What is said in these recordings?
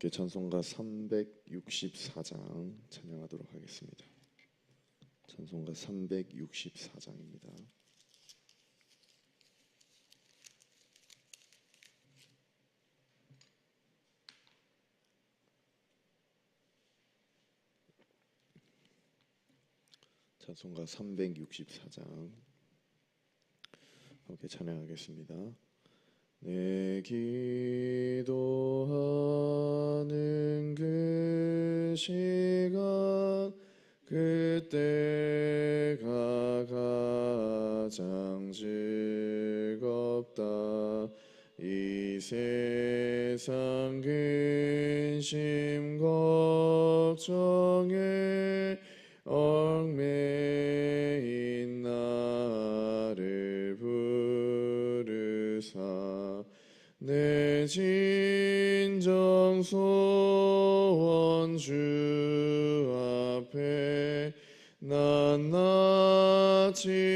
함께 찬송가 364장 찬양하도록 하겠습니다. 찬송가 364장입니다. 찬송가 364장 함께 찬양하겠습니다. 내 기도하는 그 시간 그때가 가장 즐겁다. 얽매인 나를 부르사 내 진정 소원 주 앞에 난 낯이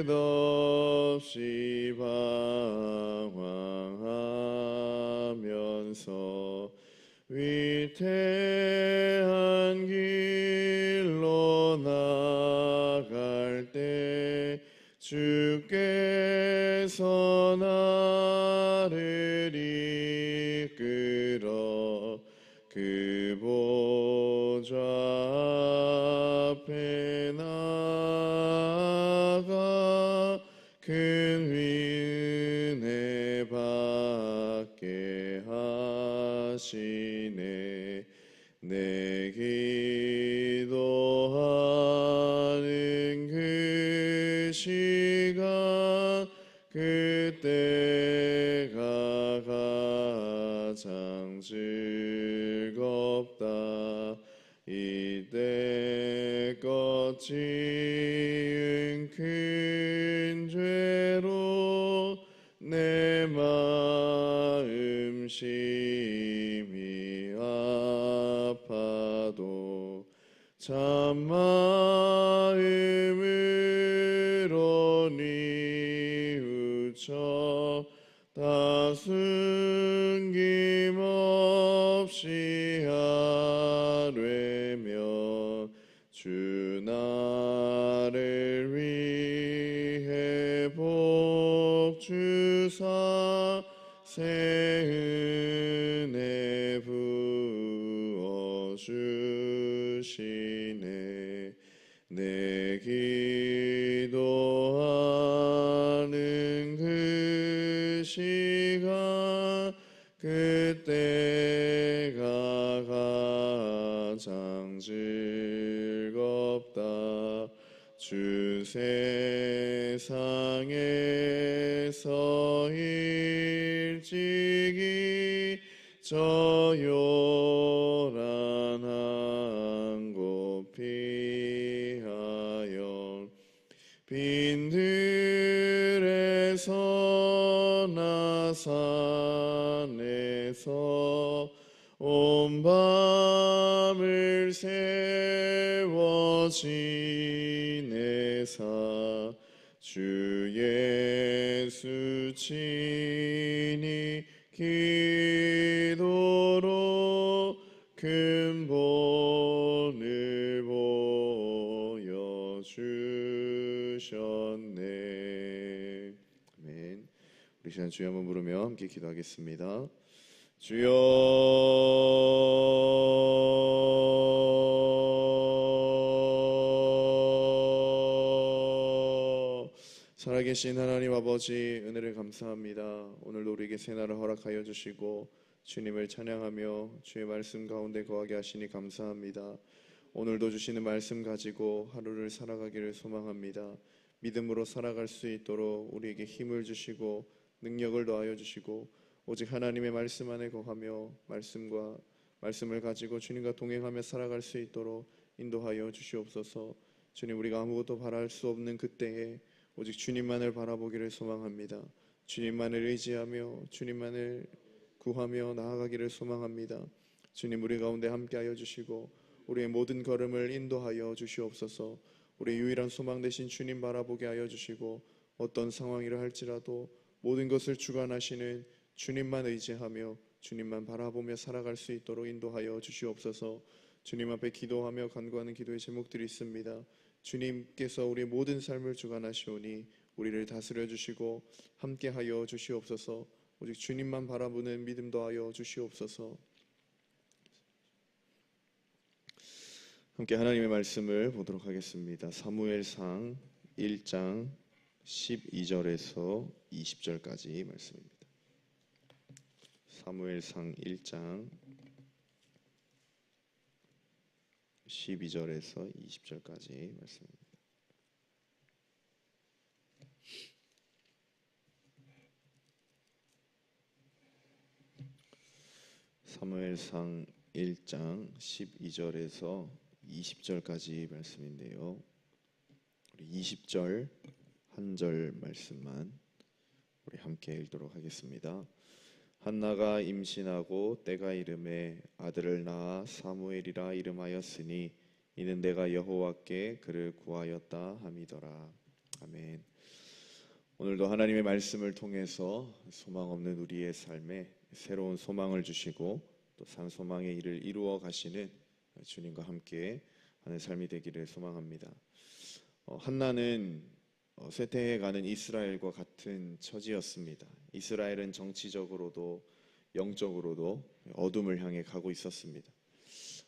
끝없이 방황하면서 위태한 길로 나갈 때 주께서 나를 이끌어 그 보좌 앞에 이때 껏 지은 큰 죄로 내 마음 심히 아파도 참 마음으로 뉘우쳐 다 숨김없이 주 나를 위해 복 주사 새 은혜 부어 주시네. 내 기도하는 그 시간 그때가 가장 즐겁다. 주 세상에서 일찍이 저 요란한 곳 피하여 빈들에서 나 산에 서온 밤을 세워 지내사. 주 예수 친히 기도로 큰 본을 보여주셨네. 우리 시간 주여 한번 부르며 함께 기도하겠습니다 주여 살아계신 하나님 아버지 은혜를 감사합니다. 오늘도 우리에게 새날을 허락하여 주시고 주님을 찬양하며 주의 말씀 가운데 거하게 하시니 감사합니다. 오늘도 주시는 말씀 가지고 하루를 살아가기를 소망합니다. 믿음으로 살아갈 수 있도록 우리에게 힘을 주시고 능력을 더하여 주시고 오직 하나님의 말씀 안에 거하며 말씀과 말씀을 가지고 주님과 동행하며 살아갈 수 있도록 인도하여 주시옵소서. 주님 우리가 아무것도 바랄 수 없는 그때에 오직 주님만을 바라보기를 소망합니다. 주님만을 의지하며 주님만을 구하며 나아가기를 소망합니다. 주님 우리 가운데 함께하여 주시고 우리의 모든 걸음을 인도하여 주시옵소서. 우리 유일한 소망 되신 주님 바라보게 하여 주시고 어떤 상황이라 할지라도 모든 것을 주관하시는 주님만 의지하며 주님만 바라보며 살아갈 수 있도록 인도하여 주시옵소서. 주님 앞에 기도하며 간구하는 기도의 제목들이 있습니다. 주님께서 우리 모든 삶을 주관하시오니 우리를 다스려 주시고 함께하여 주시옵소서. 오직 주님만 바라보는 믿음 더하여 주시옵소서. 함께 하나님의 말씀을 보도록 하겠습니다. 사무엘상 1장 12절에서 20절까지 말씀입니다. 사무엘상 1장 12절에서 20절까지 말씀입니다. 사무엘상 1장 12절에서 20절까지 말씀인데요. 우리 20절 한 절 말씀만 우리 함께 읽도록 하겠습니다. 한나가 임신하고 때가 이름에 아들을 낳아 사무엘이라 이름하였으니 이는 내가 여호와께 그를 구하였다 함이더라. 아멘. 오늘도 하나님의 말씀을 통해서 소망 없는 우리의 삶에 새로운 소망을 주시고 또 산소망의 일을 이루어 가시는 주님과 함께 하는 삶이 되기를 소망합니다. 어, 한나는 어, 쇠퇴해 가는 이스라엘과 같은 처지였습니다. 이스라엘은 정치적으로도 영적으로도 어둠을 향해 가고 있었습니다.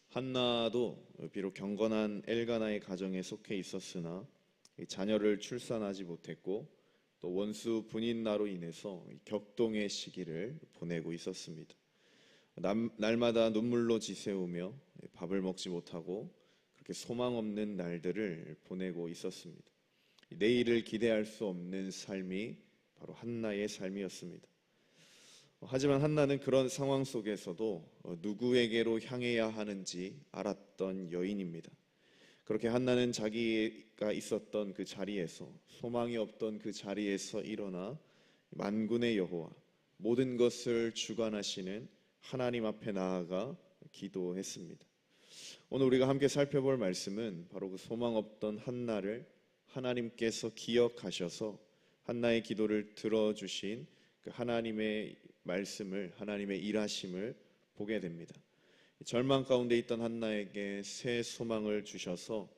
한나도 비록 경건한 엘가나의 가정에 속해 있었으나 자녀를 출산하지 못했고 또 원수 분인나로 인해서 격동의 시기를 보내고 있었습니다. 날마다 눈물로 지새우며 밥을 먹지 못하고 그렇게 소망 없는 날들을 보내고 있었습니다. 내일을 기대할 수 없는 삶이 바로 한나의 삶이었습니다. 하지만 한나는 그런 상황 속에서도 누구에게로 향해야 하는지 알았던 여인입니다. 그렇게 한나는 자기가 있었던 그 자리에서 소망이 없던 그 자리에서 일어나 만군의 여호와 모든 것을 주관하시는 하나님 앞에 나아가 기도했습니다. 오늘 우리가 함께 살펴볼 말씀은 바로 그 소망 없던 한나를 하나님께서 기억하셔서 한나의 기도를 들어주신 그 하나님의 말씀을 하나님의 일하심을 보게 됩니다. 절망 가운데 있던 한나에게 새 소망을 주셔서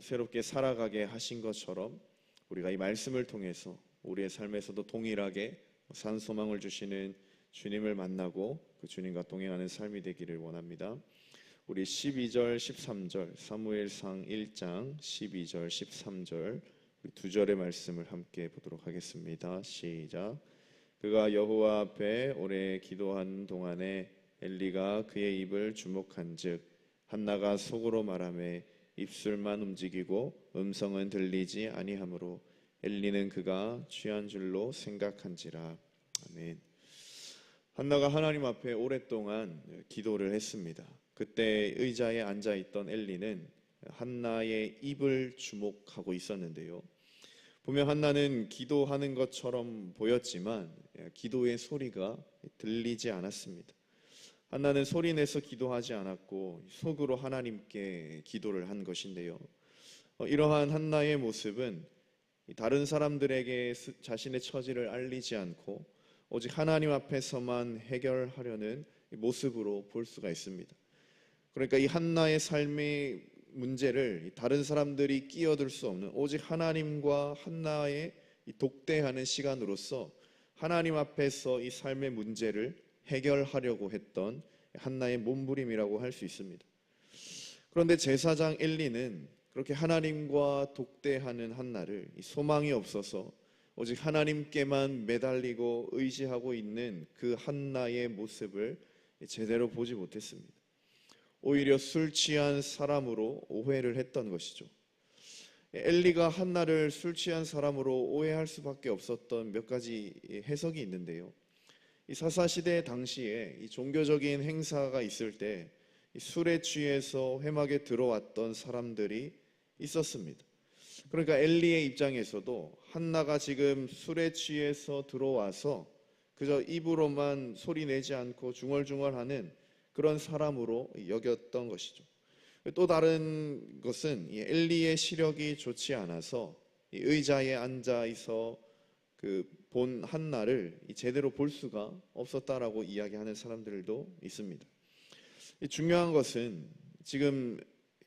새롭게 살아가게 하신 것처럼 우리가 이 말씀을 통해서 우리의 삶에서도 동일하게 산 소망을 주시는 주님을 만나고 그 주님과 동행하는 삶이 되기를 원합니다. 우리 12절, 13절 사무엘상 1장 12절, 13절 두 절의 말씀을 함께 보도록 하겠습니다. 시작. 그가 여호와 앞에 오래 기도한 동안에 엘리가 그의 입을 주목한즉 한나가 속으로 말하매 입술만 움직이고 음성은 들리지 아니하므로 엘리는 그가 취한 줄로 생각한지라. 아멘. 한나가 하나님 앞에 오랫동안 기도를 했습니다. 그때 의자에 앉아 있던 엘리는 한나의 입을 주목하고 있었는데요. 보면 한나는 기도하는 것처럼 보였지만 기도의 소리가 들리지 않았습니다. 한나는 소리내서 기도하지 않았고 속으로 하나님께 기도를 한 것인데요. 어, 이러한 한나의 모습은 다른 사람들에게 자신의 처지를 알리지 않고 오직 하나님 앞에서만 해결하려는 모습으로 볼 수가 있습니다. 그러니까 이 한나의 삶의 문제를 다른 사람들이 끼어들 수 없는 오직 하나님과 한나의 독대하는 시간으로서 하나님 앞에서 이 삶의 문제를 해결하려고 했던 한나의 몸부림이라고 할 수 있습니다. 그런데 제사장 엘리는 그렇게 하나님과 독대하는 한나를 소망이 없어서 오직 하나님께만 매달리고 의지하고 있는 그 한나의 모습을 제대로 보지 못했습니다. 오히려 술 취한 사람으로 오해를 했던 것이죠. 엘리가 한나를 술 취한 사람으로 오해할 수밖에 없었던 몇 가지 해석이 있는데요. 이 사사 시대 당시에 이 종교적인 행사가 있을 때이 술에 취해서 회막에 들어왔던 사람들이 있었습니다. 그러니까 엘리의 입장에서도 한나가 지금 술에 취해서 들어와서 그저 입으로만 소리 내지 않고 중얼중얼하는 그런 사람으로 여겼던 것이죠. 또 다른 것은 이 엘리의 시력이 좋지 않아서 이 의자에 앉아 있어 그 본 한나를 제대로 볼 수가 없었다라고 이야기하는 사람들도 있습니다. 이 중요한 것은 지금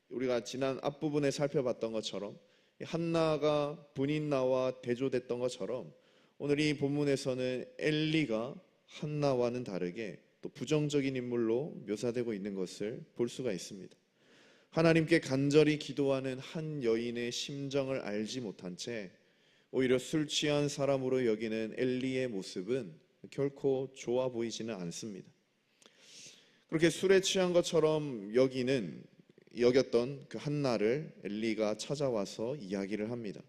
우리가 지난 앞부분에 살펴봤던 것처럼 이 한나가 분인나와 대조됐던 것처럼 오늘 이 본문에서는 엘리가 한나와는 다르게 또 부정적인 인물로 묘사되고 있는 것을 볼 수가 있습니다. 하나님께 간절히 기도하는 한 여인의 심정을 알지 못한 채 오히려 술 취한 사람으로 여기는 엘리의 모습은 결코 좋아 보이지는 않습니다. 그렇게 술에 취한 것처럼 여기는 여겼던 그 한나를 엘리가 찾아와서 이야기를 합니다.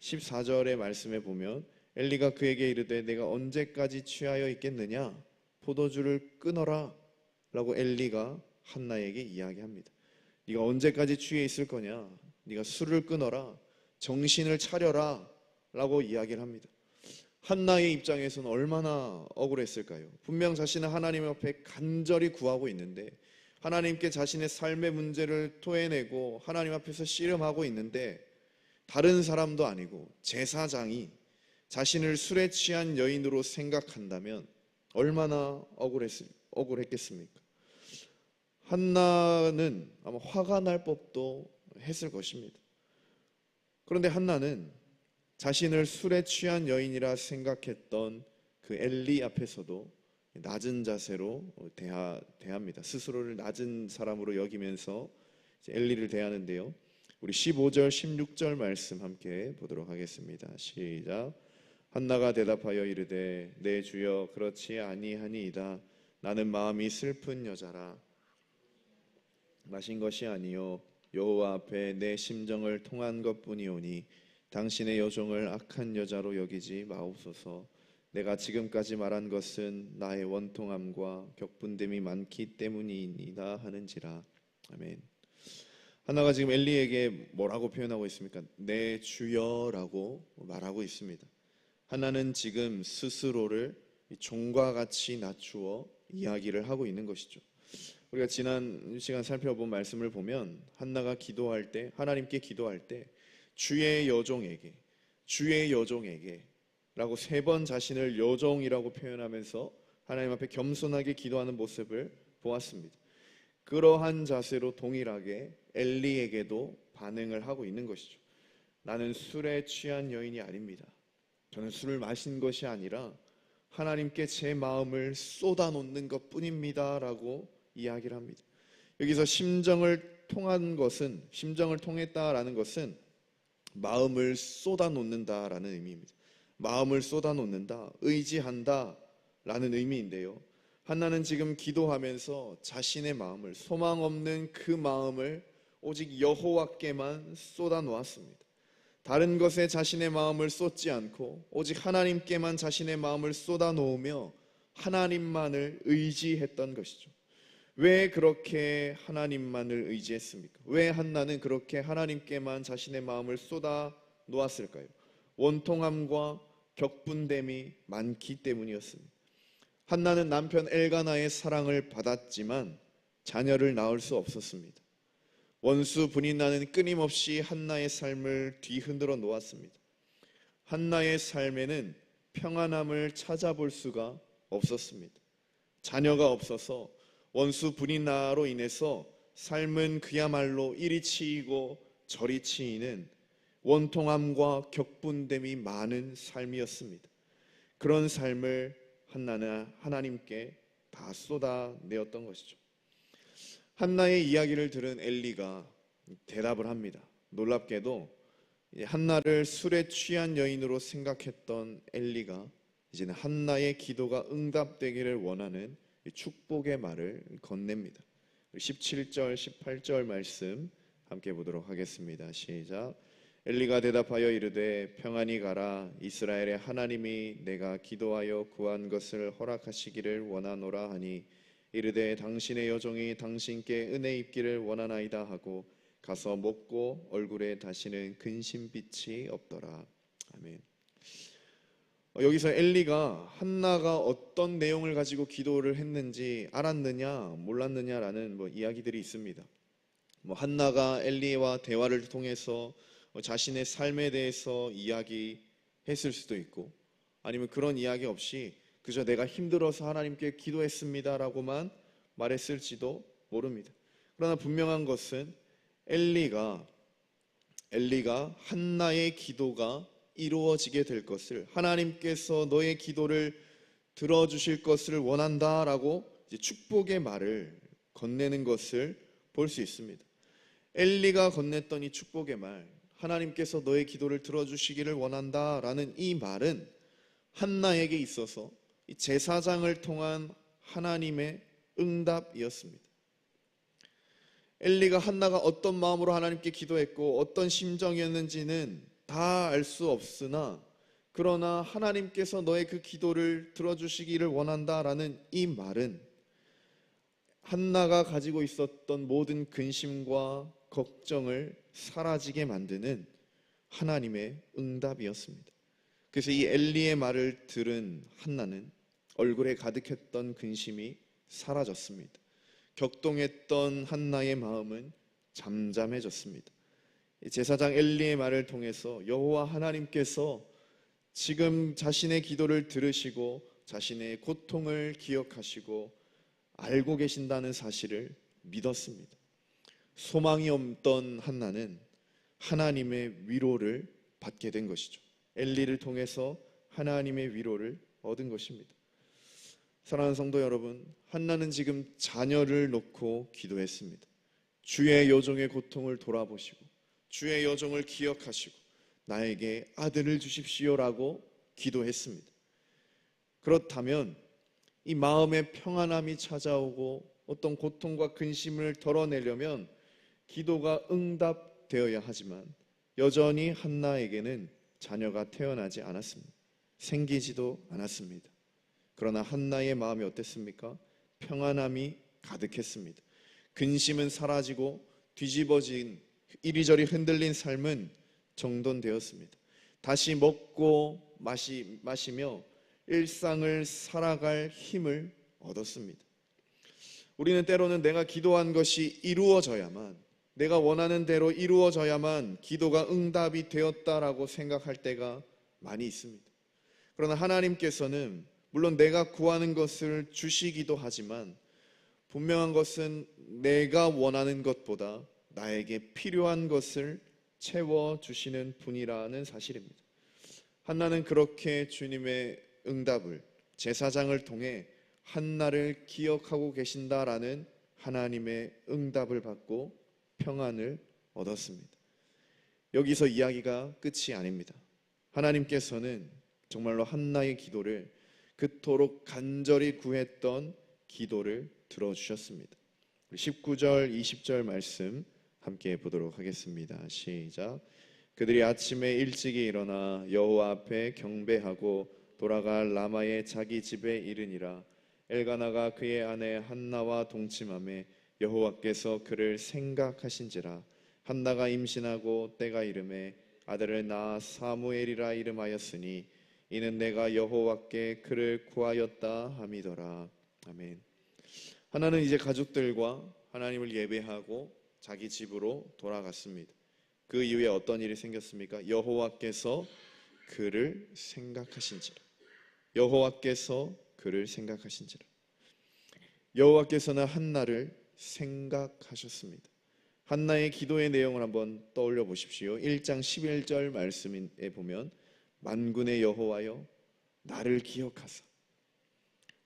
14절의 말씀에 보면 엘리가 그에게 이르되 내가 언제까지 취하여 있겠느냐 포도주를 끊어라 라고 엘리가 한나에게 이야기합니다. 네가 언제까지 취해 있을 거냐? 네가 술을 끊어라. 정신을 차려라 라고 이야기를 합니다. 한나의 입장에서는 얼마나 억울했을까요? 분명 자신은 하나님 앞에 간절히 구하고 있는데 하나님께 자신의 삶의 문제를 토해내고 하나님 앞에서 씨름하고 있는데 다른 사람도 아니고 제사장이 자신을 술에 취한 여인으로 생각한다면 얼마나 억울했, 억울했겠습니까? 한나는 아마 화가 날 법도 했을 것입니다. 그런데 한나는 자신을 술에 취한 여인이라 생각했던 그 엘리 앞에서도 낮은 자세로 대하, 대합니다. 스스로를 낮은 사람으로 여기면서 엘리를 대하는데요. 우리 15절, 16절 말씀 함께 보도록 하겠습니다. 시작. 한나가 대답하여 이르되 내 주여 그렇지 아니하니이다. 나는 마음이 슬픈 여자라. 마신 것이 아니요 여호와 앞에 내 심정을 통한 것뿐이오니 당신의 여종을 악한 여자로 여기지 마옵소서. 내가 지금까지 말한 것은 나의 원통함과 격분됨이 많기 때문이니다 하는지라. 아멘. 하나가 지금 엘리에게 뭐라고 표현하고 있습니까? 내 주여라고 말하고 있습니다. 하나는 지금 스스로를 종과 같이 낮추어 이야기를 하고 있는 것이죠. 우리가 지난 시간 살펴본 말씀을 보면 한나가 기도할 때 하나님께 기도할 때 주의 여종에게 주의 여종에게 라고 세 번 자신을 여종이라고 표현하면서 하나님 앞에 겸손하게 기도하는 모습을 보았습니다. 그러한 자세로 동일하게 엘리에게도 반응을 하고 있는 것이죠. 나는 술에 취한 여인이 아닙니다. 저는 술을 마신 것이 아니라 하나님께 제 마음을 쏟아놓는 것 뿐입니다 라고 이야기를 합니다. 여기서 심정을 통한 것은, 심정을 통했다라는 것은 마음을 쏟아놓는다라는 의미입니다. 마음을 쏟아놓는다, 의지한다 라는 의미인데요. 한나는 지금 기도하면서 자신의 마음을 소망 없는 그 마음을 오직 여호와께만 쏟아놓았습니다. 다른 것에 자신의 마음을 쏟지 않고 오직 하나님께만 자신의 마음을 쏟아 놓으며 하나님만을 의지했던 것이죠. 왜 그렇게 하나님만을 의지했습니까? 왜 한나는 그렇게 하나님께만 자신의 마음을 쏟아 놓았을까요? 원통함과 격분됨이 많기 때문이었습니다. 한나는 남편 엘가나의 사랑을 받았지만 자녀를 낳을 수 없었습니다. 원수 분인나는 끊임없이 한나의 삶을 뒤흔들어 놓았습니다. 한나의 삶에는 평안함을 찾아볼 수가 없었습니다. 자녀가 없어서 원수 분인나로 인해서 삶은 그야말로 이리 치이고 저리 치이는 원통함과 격분됨이 많은 삶이었습니다. 그런 삶을 한나는 하나님께 다 쏟아내었던 것이죠. 한나의 이야기를 들은 엘리가 대답을 합니다. 놀랍게도 이 한나를 술에 취한 여인으로 생각했던 엘리가 이제는 한나의 기도가 응답되기를 원하는 이 축복의 말을 건넵니다. 17절, 18절 말씀 함께 보도록 하겠습니다. 시작. 엘리가 대답하여 이르되 평안히 가라 이스라엘의 하나님이 내가 기도하여 구한 것을 허락하시기를 원하노라 하니 이르되 당신의 여종이 당신께 은혜 입기를 원하나이다 하고 가서 먹고 얼굴에 다시는 근심빛이 없더라. 아멘. 어, 여기서 엘리가 한나가 어떤 내용을 가지고 기도를 했는지 알았느냐 몰랐느냐라는 뭐 이야기들이 있습니다. 뭐 한나가 엘리와 대화를 통해서 어, 자신의 삶에 대해서 이야기했을 수도 있고 아니면 그런 이야기 없이 그저 내가 힘들어서 하나님께 기도했습니다라고만 말했을지도 모릅니다. 그러나 분명한 것은 엘리가 엘리가 한나의 기도가 이루어지게 될 것을 하나님께서 너의 기도를 들어주실 것을 원한다라고 축복의 말을 건네는 것을 볼 수 있습니다. 엘리가 건넸던 이 축복의 말, 하나님께서 너의 기도를 들어주시기를 원한다라는 이 말은 한나에게 있어서 이 제사장을 통한 하나님의 응답이었습니다. 엘리가 한나가 어떤 마음으로 하나님께 기도했고 어떤 심정이었는지는 다 알 수 없으나 그러나 하나님께서 너의 그 기도를 들어주시기를 원한다라는 이 말은 한나가 가지고 있었던 모든 근심과 걱정을 사라지게 만드는 하나님의 응답이었습니다. 그래서 이 엘리의 말을 들은 한나는 얼굴에 가득했던 근심이 사라졌습니다. 격동했던 한나의 마음은 잠잠해졌습니다. 제사장 엘리의 말을 통해서 여호와 하나님께서 지금 자신의 기도를 들으시고 자신의 고통을 기억하시고 알고 계신다는 사실을 믿었습니다. 소망이 없던 한나는 하나님의 위로를 받게 된 것이죠. 엘리를 통해서 하나님의 위로를 얻은 것입니다. 사랑하는 성도 여러분, 한나는 지금 자녀를 놓고 기도했습니다. 주의 여종의 고통을 돌아보시고 주의 여종을 기억하시고 나에게 아들을 주십시오라고 기도했습니다. 그렇다면 이 마음의 평안함이 찾아오고 어떤 고통과 근심을 덜어내려면 기도가 응답되어야 하지만 여전히 한나에게는 자녀가 태어나지 않았습니다. 생기지도 않았습니다. 그러나 한나의 마음이 어땠습니까? 평안함이 가득했습니다. 근심은 사라지고 뒤집어진 이리저리 흔들린 삶은 정돈되었습니다. 다시 먹고 마시, 마시며 일상을 살아갈 힘을 얻었습니다. 우리는 때로는 내가 기도한 것이 이루어져야만 내가 원하는 대로 이루어져야만 기도가 응답이 되었다라고 생각할 때가 많이 있습니다. 그러나 하나님께서는 물론 내가 구하는 것을 주시기도 하지만 분명한 것은 내가 원하는 것보다 나에게 필요한 것을 채워 주시는 분이라는 사실입니다. 한나는 그렇게 주님의 응답을 제사장을 통해 한나를 기억하고 계신다라는 하나님의 응답을 받고 평안을 얻었습니다. 여기서 이야기가 끝이 아닙니다. 하나님께서는 정말로 한나의 기도를 그토록 간절히 구했던 기도를 들어주셨습니다. 19절, 20절 말씀 함께 보도록 하겠습니다. 시작. 그들이 아침에 일찍이 일어나 여호와 앞에 경배하고 돌아가 라마의 자기 집에 이르니라. 엘가나가 그의 아내 한나와 동침함에 여호와께서 그를 생각하신지라 한나가 임신하고 때가 이름에 아들을 낳아 사무엘이라 이름하였으니 이는 내가 여호와께 그를 구하였다 함이더라 아멘. 하나는 이제 가족들과 하나님을 예배하고 자기 집으로 돌아갔습니다. 그 이후에 어떤 일이 생겼습니까? 여호와께서 그를 생각하신지라. 여호와께서 그를 생각하신지라. 여호와께서는 한나를 생각하셨습니다. 한나의 기도의 내용을 한번 떠올려 보십시오. 1장 11절 말씀에 보면 만군의 여호와여 나를 기억하사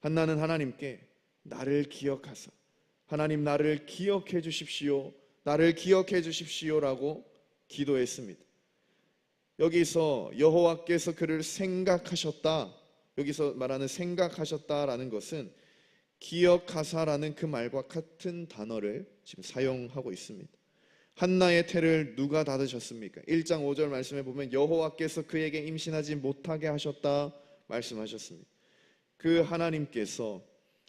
한나는 하나님께 나를 기억하사 하나님 나를 기억해 주십시오. 나를 기억해 주십시오라고 기도했습니다. 여기서 여호와께서 그를 생각하셨다. 여기서 말하는 생각하셨다라는 것은 기억하사라는 그 말과 같은 단어를 지금 사용하고 있습니다. 한나의 태를 누가 닫으셨습니까? 1장 5절 말씀에 보면 여호와께서 그에게 임신하지 못하게 하셨다 말씀하셨습니다. 그 하나님께서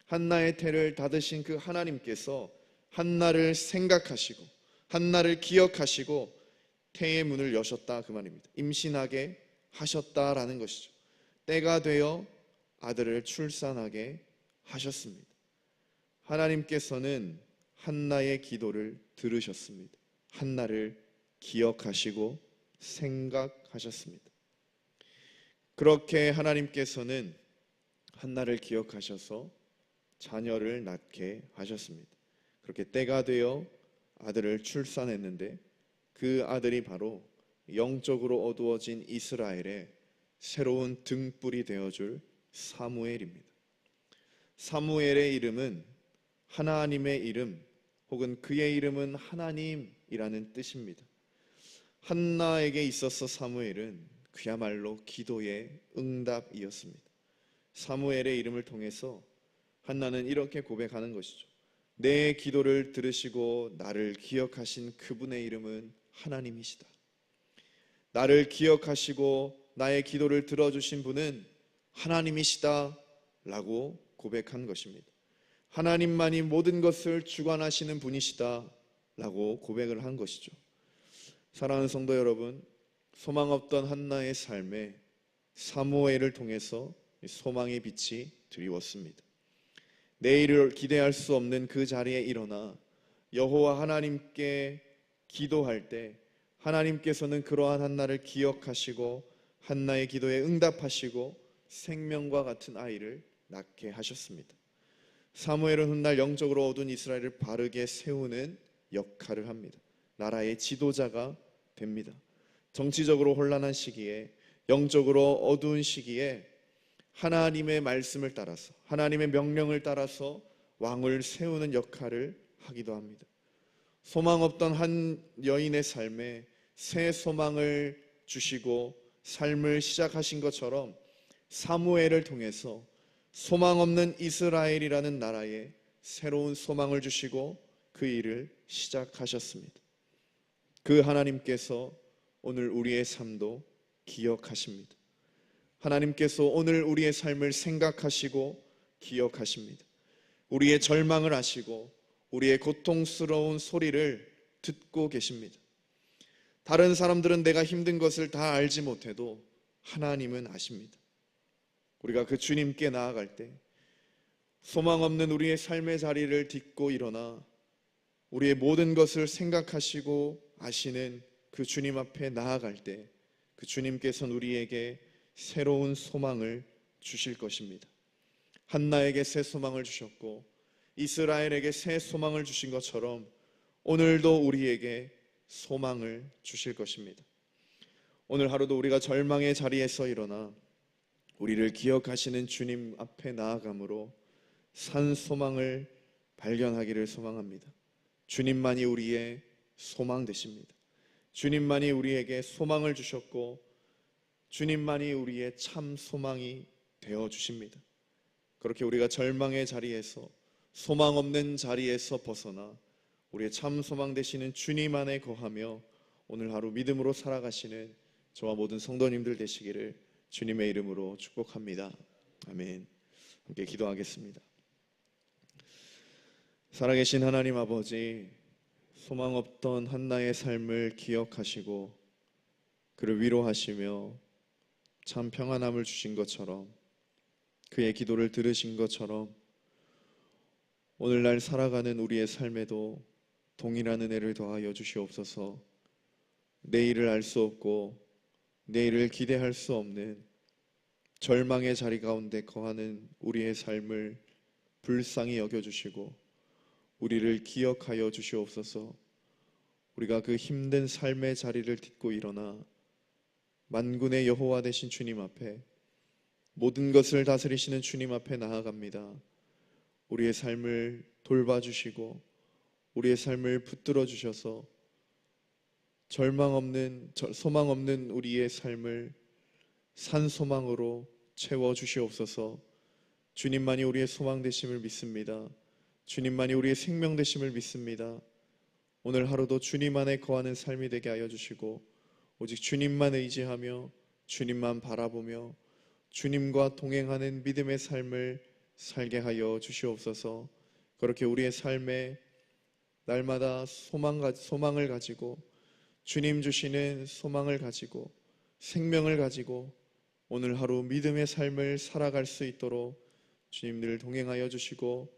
한나의 태를 닫으신 그 하나님께서 한나를 생각하시고 한나를 기억하시고 태의 문을 여셨다 그 말입니다. 임신하게 하셨다라는 것이죠. 때가 되어 아들을 출산하게 하셨습니다. 하나님께서는 한나의 기도를 들으셨습니다. 한나를 기억하시고 생각하셨습니다. 그렇게 하나님께서는 한나를 기억하셔서 자녀를 낳게 하셨습니다. 그렇게 때가 되어 아들을 출산했는데 그 아들이 바로 영적으로 어두워진 이스라엘의 새로운 등불이 되어줄 사무엘입니다. 사무엘의 이름은 하나님의 이름 혹은 그의 이름은 하나님 이라는 뜻입니다. 한나에게 있어서 사무엘은 그야말로 기도의 응답이었습니다. 사무엘의 이름을 통해서 한나는 이렇게 고백하는 것이죠. 내 기도를 들으시고 나를 기억하신 그분의 이름은 하나님이시다. 나를 기억하시고 나의 기도를 들어주신 분은 하나님이시다. 라고 고백한 것입니다. 하나님만이 모든 것을 주관하시는 분이시다. 라고 고백을 한 것이죠. 사랑하는 성도 여러분, 소망 없던 한나의 삶에 사무엘을 통해서 소망의 빛이 드리웠습니다. 내일을 기대할 수 없는 그 자리에 일어나 여호와 하나님께 기도할 때 하나님께서는 그러한 한나를 기억하시고 한나의 기도에 응답하시고 생명과 같은 아이를 낳게 하셨습니다. 사무엘은 훗날 영적으로 어두운 이스라엘을 바르게 세우는 역할을 합니다. 나라의 지도자가 됩니다. 정치적으로 혼란한 시기에 영적으로 어두운 시기에 하나님의 말씀을 따라서 하나님의 명령을 따라서 왕을 세우는 역할을 하기도 합니다. 소망 없던 한 여인의 삶에 새 소망을 주시고 삶을 시작하신 것처럼 사무엘을 통해서 소망 없는 이스라엘이라는 나라에 새로운 소망을 주시고 그 일을 시작하셨습니다. 그 하나님께서 오늘 우리의 삶도 기억하십니다. 하나님께서 오늘 우리의 삶을 생각하시고 기억하십니다. 우리의 절망을 아시고 우리의 고통스러운 소리를 듣고 계십니다. 다른 사람들은 내가 힘든 것을 다 알지 못해도 하나님은 아십니다. 우리가 그 주님께 나아갈 때 소망 없는 우리의 삶의 자리를 딛고 일어나 우리의 모든 것을 생각하시고 아시는 그 주님 앞에 나아갈 때 그 주님께서는 우리에게 새로운 소망을 주실 것입니다. 한나에게 새 소망을 주셨고 이스라엘에게 새 소망을 주신 것처럼 오늘도 우리에게 소망을 주실 것입니다. 오늘 하루도 우리가 절망의 자리에서 일어나 우리를 기억하시는 주님 앞에 나아감으로 산 소망을 발견하기를 소망합니다. 주님만이 우리의 소망 되십니다. 주님만이 우리에게 소망을 주셨고 주님만이 우리의 참 소망이 되어 주십니다. 그렇게 우리가 절망의 자리에서 소망 없는 자리에서 벗어나 우리의 참 소망 되시는 주님 안에 거하며 오늘 하루 믿음으로 살아가시는 저와 모든 성도님들 되시기를 주님의 이름으로 축복합니다. 아멘. 함께 기도하겠습니다. 살아계신 하나님 아버지, 소망 없던 한나의 삶을 기억하시고 그를 위로하시며 참 평안함을 주신 것처럼 그의 기도를 들으신 것처럼 오늘날 살아가는 우리의 삶에도 동일한 은혜를 더하여 주시옵소서. 내일을 알 수 없고 내일을 기대할 수 없는 절망의 자리 가운데 거하는 우리의 삶을 불쌍히 여겨 주시고 우리를 기억하여 주시옵소서. 우리가 그 힘든 삶의 자리를 딛고 일어나 만군의 여호와 되신 주님 앞에 모든 것을 다스리시는 주님 앞에 나아갑니다. 우리의 삶을 돌봐주시고 우리의 삶을 붙들어 주셔서 절망 없는 저- 소망 없는 우리의 삶을 산 소망으로 채워 주시옵소서. 주님만이 우리의 소망 되심을 믿습니다. 주님만이 우리의 생명 되심을 믿습니다. 오늘 하루도 주님 안에 거하는 삶이 되게 하여 주시고 오직 주님만 의지하며 주님만 바라보며 주님과 동행하는 믿음의 삶을 살게 하여 주시옵소서. 그렇게 우리의 삶에 날마다 소망 가- 소망을 가지고 주님 주시는 소망을 가지고 생명을 가지고 오늘 하루 믿음의 삶을 살아갈 수 있도록 주님 늘 동행하여 주시고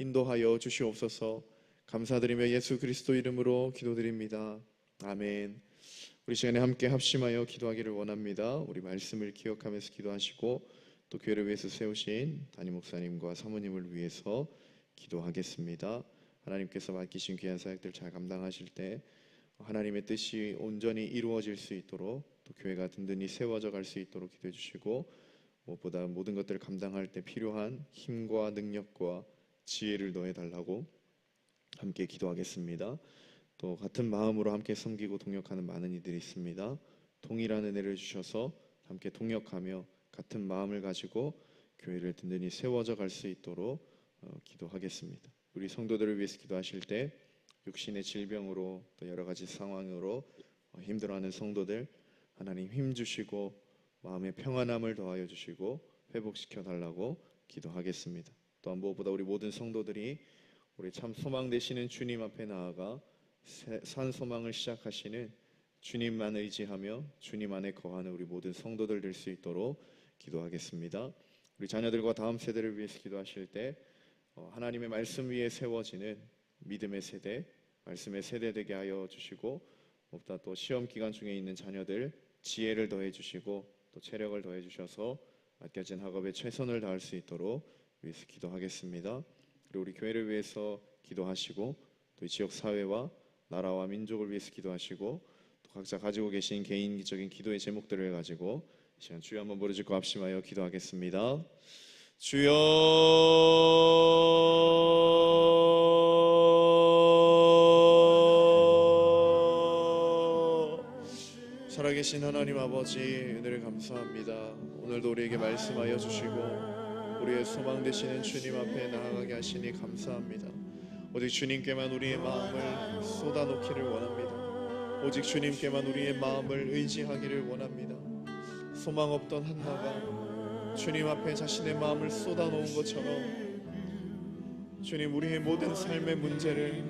인도하여 주시옵소서. 감사드리며 예수 그리스도 이름으로 기도드립니다. 아멘. 우리 시간에 함께 합심하여 기도하기를 원합니다. 우리 말씀을 기억하면서 기도하시고 또 교회를 위해서 세우신 담임 목사님과 사모님을 위해서 기도하겠습니다. 하나님께서 맡기신 귀한 사역들 잘 감당하실 때 하나님의 뜻이 온전히 이루어질 수 있도록 또 교회가 든든히 세워져 갈 수 있도록 기도해 주시고 무엇보다 모든 것들을 감당할 때 필요한 힘과 능력과 지혜를 더해 달라고 함께 기도하겠습니다. 또 같은 마음으로 함께 섬기고 동역하는 많은 이들이 있습니다. 동일한 은혜를 주셔서 함께 동역하며 같은 마음을 가지고 교회를 든든히 세워져 갈 수 있도록 어, 기도하겠습니다. 우리 성도들을 위해서 기도하실 때 육신의 질병으로 또 여러 가지 상황으로 어, 힘들어하는 성도들 하나님 힘 주시고 마음의 평안함을 더하여 주시고 회복시켜 달라고 기도하겠습니다. 또한 무엇보다 우리 모든 성도들이 우리 참 소망 되시는 주님 앞에 나아가 새- 산 소망을 시작하시는 주님만 의지하며 주님 안에 거하는 우리 모든 성도들 될 수 있도록 기도하겠습니다. 우리 자녀들과 다음 세대를 위해서 기도하실 때 어, 하나님의 말씀 위에 세워지는 믿음의 세대, 말씀의 세대 되게 하여 주시고 무엇보다 또 시험 기간 중에 있는 자녀들 지혜를 더해 주시고 또 체력을 더해 주셔서 맡겨진 학업에 최선을 다할 수 있도록 위해서 기도하겠습니다. 그리고 우리 교회를 위해서 기도하시고 또 이 지역 사회와 나라와 민족을 위해서 기도하시고 또 각자 가지고 계신 개인적인 기도의 제목들을 가지고 이 시간 주여 한번 부르짖고 합심하여 기도하겠습니다. 주여 살아계신 하나님 아버지 은혜를 감사합니다. 오늘도 우리에게 말씀하여 주시고 우리의 소망 되시는 주님 앞에 나아가게 하시니 감사합니다. 오직 주님께만 우리의 마음을 쏟아놓기를 원합니다. 오직 주님께만 우리의 마음을 의지하기를 원합니다. 소망 없던 한나가 주님 앞에 자신의 마음을 쏟아놓은 것처럼 주님 우리의 모든 삶의 문제를